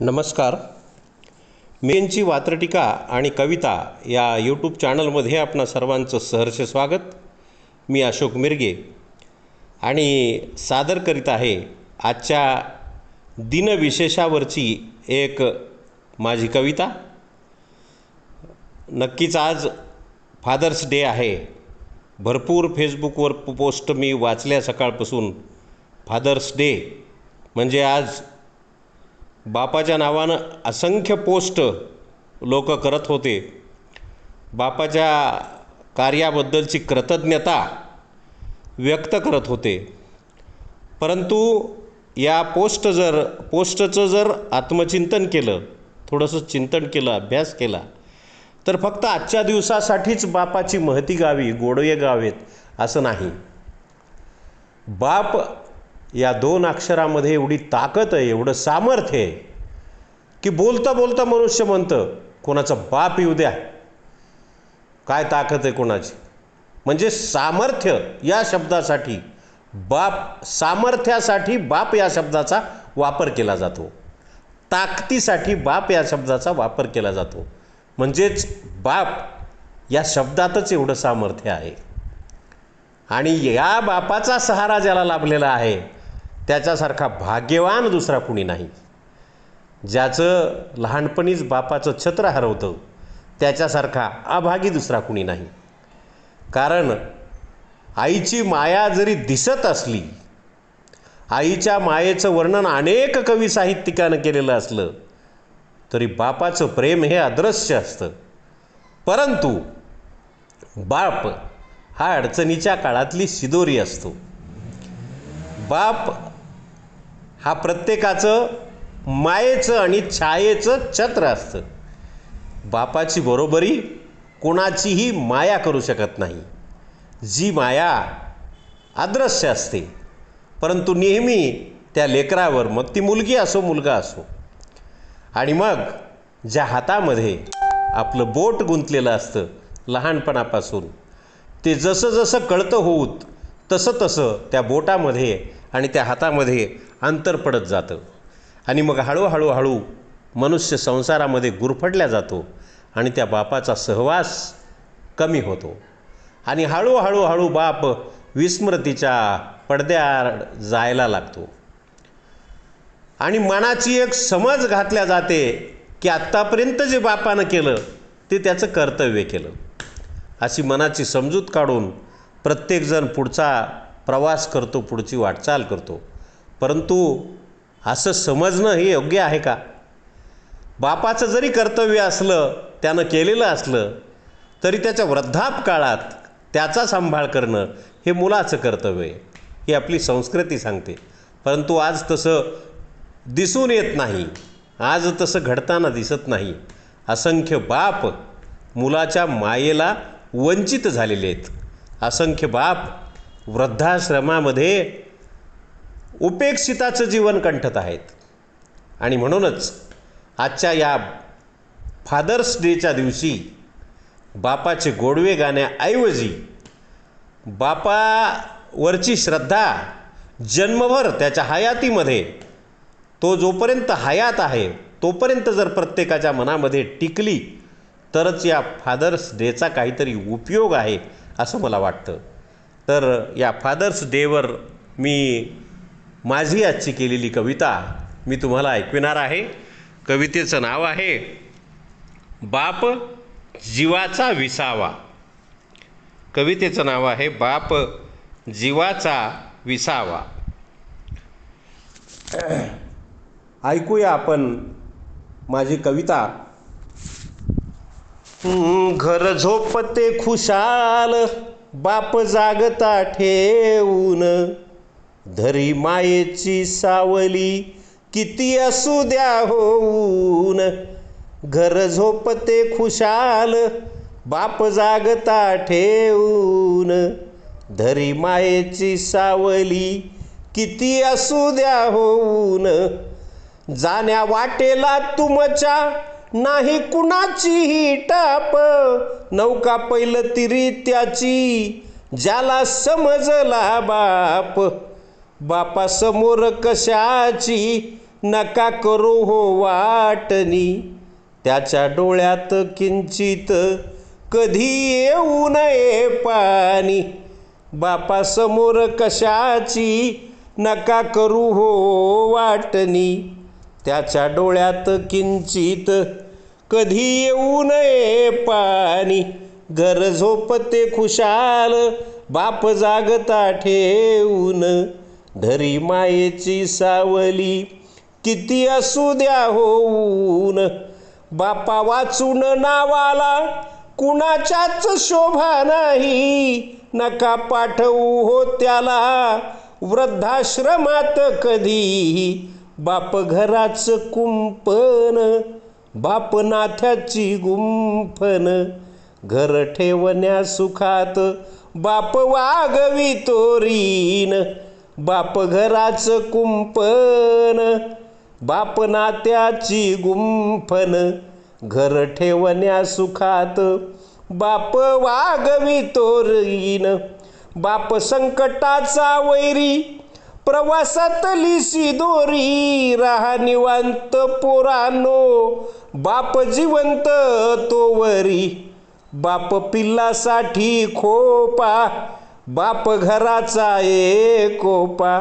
नमस्कार. मेंची वात्रटिका आणि कविता या यूट्यूब चॅनलमध्ये आपणा सर्वांचं सहर्ष स्वागत. मी अशोक मिरगे. आणि सादर करीत आहे आजच्या दिनविशेषावरची एक माझी कविता. नक्कीच आज फादर्स डे आहे. भरपूर फेसबुकवर पोस्ट मी वाचल्या सकाळपासून. फादर्स डे म्हणजे आज बापाच्या नावानं असंख्य पोस्ट लोक करत होते. बापाच्या कार्याबद्दलची कृतज्ञता व्यक्त करत होते. परंतु या पोस्ट जर पोस्टचं जर आत्मचिंतन केलं थोडंसं चिंतन केलं अभ्यास केला तर फक्त आजच्या दिवसासाठीच बापाची महती गावी गोडवे गावेत असं नाही. बाप या दोन अक्षरामध्ये एवढी ताकद आहे एवढं सामर्थ्य आहे की बोलता बोलता मनुष्य म्हणतं कोणाचा बाप येऊ द्या. काय ताकद आहे कोणाची? म्हणजे सामर्थ्य या शब्दासाठी बाप सामर्थ्यासाठी बाप या शब्दाचा वापर केला जातो. ताकदीसाठी बाप या शब्दाचा वापर केला जातो. म्हणजेच बाप या शब्दातच एवढं सामर्थ्य आहे. आणि या बापाचा सहारा ज्याला लाभलेला आहे त्याच्यासारखा भाग्यवान दुसरा कुणी नाही. ज्याचं लहानपणीच बापाचं छत्र हरवतं त्याच्यासारखा अभागी दुसरा कुणी नाही. कारण आईची माया जरी दिसत असली आईच्या मायेचं वर्णन अनेक कवी साहित्यिकानं केलेलं असलं तरी बापाचं प्रेम हे अदृश्य असतं. परंतु बाप हा अडचणीच्या काळातली शिदोरी असतो. बाप हा प्रत्येकाचं मायेचं आणि छायेचं छत्र असतं. बापाची बरोबरी कोणाचीही माया करू शकत नाही. जी माया अदृश्य असते. परंतु नेहमी त्या लेकरावर मग ती मुलगी असो मुलगा असो. आणि मग ज्या हातामध्ये आपलं बोट गुंतलेलं असतं लहानपणापासून ते जसं जसं कळतं होऊत तसं तसं त्या बोटामध्ये आणि त्या हातामध्ये अंतर पडत जातं. आणि मग हळूहळू हळू मनुष्य संसारामध्ये गुरफटल्या जातो आणि त्या बापाचा सहवास कमी होतो. आणि हळूहळू हळू बाप विस्मृतीच्या पडद्याआड जायला लागतो. आणि मनाची एक समज घातल्या जाते की आत्तापर्यंत जे बापानं केलं ते त्याचं कर्तव्य केलं. अशी मनाची समजूत काढून प्रत्येकजण पुढचा प्रवास करतो पुढची वाटचाल करतो. परंतु असं समजणं हे योग्य आहे का? बापाचं जरी कर्तव्य असलं त्यानं केलेलं असलं तरी त्याच्या वृद्धाप काळात त्याचा सांभाळ करणं हे मुलाचं कर्तव्य आहे. ही आपली संस्कृती सांगते. परंतु आज तसं दिसून येत नाही. आज तसं घडताना दिसत नाही. असंख्य बाप मुलाच्या मायेला वंचित झालेले आहेत. असंख्य बाप वृद्धाश्रमामध्ये उपेक्षिताचं जीवन कंठत आहेत. आणि म्हणूनच आजच्या या फादर्स डेच्या दिवशी बापाचे गोडवे गाण्याऐवजी बापावरची श्रद्धा जन्मभर त्याच्या हयातीमध्ये तो जोपर्यंत हयात आहे तोपर्यंत जर प्रत्येकाच्या मनामध्ये टिकली तरच या फादर्स डेचा काहीतरी उपयोग आहे असं मला वाटतं. तर या फादर्स डेवर मी माझी आजची केलेली कविता मी तुम्हाला ऐकविणार आहे. कवितेचं नाव आहे बाप जीवाचा विसावा. कवितेचं नाव आहे बाप जीवाचा विसावा. ऐकूया आपण माझी कविता. घर झोपते खुशाल बाप जागता ठेवून. धरी मायेची सावली किती असू द्या होऊन. घर झोपते खुशाल बाप जागता ठेवून. धरी मायेची सावली किती असू द्या होऊन. जाण्या वाटेला तुमच्या नाही कुणाचीही टाप. नौका पैल तिरी त्याची ज्याला समजला बाप. बापासमोर कशाची नका करू हो वाटणी. त्याच्या डोळ्यात किंचित कधी येऊ नये पाणी. बापासमोर कशाची नका करू हो वाटणी. त्याच्या डोळ्यात किंचित कधी येऊ नये पाणी. घर झोपते खुशाल बाप जागता ठेवून. धरी मायेची सावली किती असू द्या होऊन. बापा वाचून नावाला कुणाच्याच शोभा नाही. नका पाठवू हो त्याला वृद्धाश्रमात कधीही बाप घराचं कुंपण बाप नाथ्याची गुंफन घर ठेवण्या सुखात बाप वागवी तोरीन. बाप घराच कुंपण बाप नात्याची गुंफन घर ठेवण्या सुखात बाप वागवी तोरईन बाप संकटाचा वैरी प्रवासातली सी दोरी राहा निवांत पोरानो बाप जिवंत तोवरी बाप पिल्लासाठी खोपा बाप घराचा एकोपा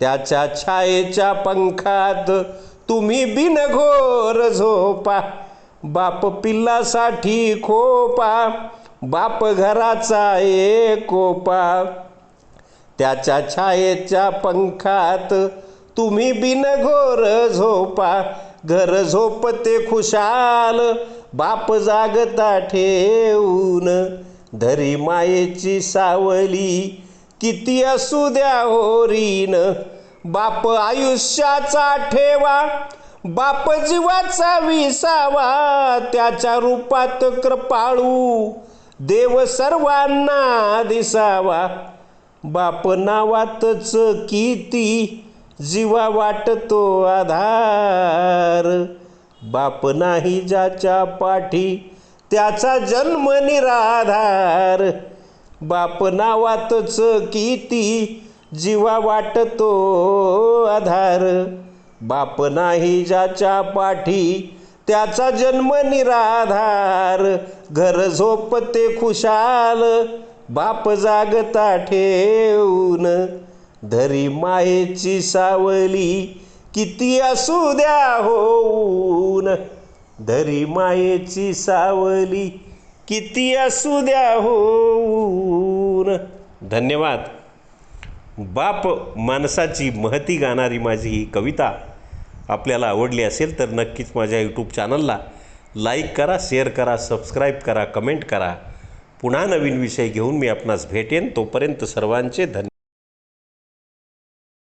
त्याच्या छायेच्या पंखात तुम्ही बिनघोर झोपा. बाप पिल्लासाठी खोपा बाप घराचा एकोपा त्याच्या छायेच्या पंखात तुम्ही बिनघोर झोपा. घर झोपते खुशाल बाप जागता ठेवून धरी मायेची सावली किती असू द्या होरीन. बाप आयुष्याचा ठेवा बाप जीवाचा विसावा त्याच्या रूपात कृपाळू देव सर्वांना दिसावा. बाप नावातच किती जीवा वाटतो आधार बाप नाही ज्याच्या पाठी त्याचा जन्म निराधार. बाप नावातच किती जीवा वाटतो आधार. बाप नाही ज्याच्या पाठी त्याचा जन्म निराधार. घर झोपते खुशाल बाप जागता ठेवून. धरी मायेची सावली किती असू द्या होऊन. धरी मायेची सावली किती असू द्या होऊन धन्यवाद. बाप माणसाची महती गाणारी माझी ही कविता आपल्याला आवडली असेल तर नक्कीच माझ्या यूट्यूब चॅनलला लाईक करा शेअर करा सबस्क्राईब करा कमेंट करा. पुन्हा नवीन विषय घेऊन मी आपणास भेटेन. तोपर्यंत सर्वांचे धन्यवाद.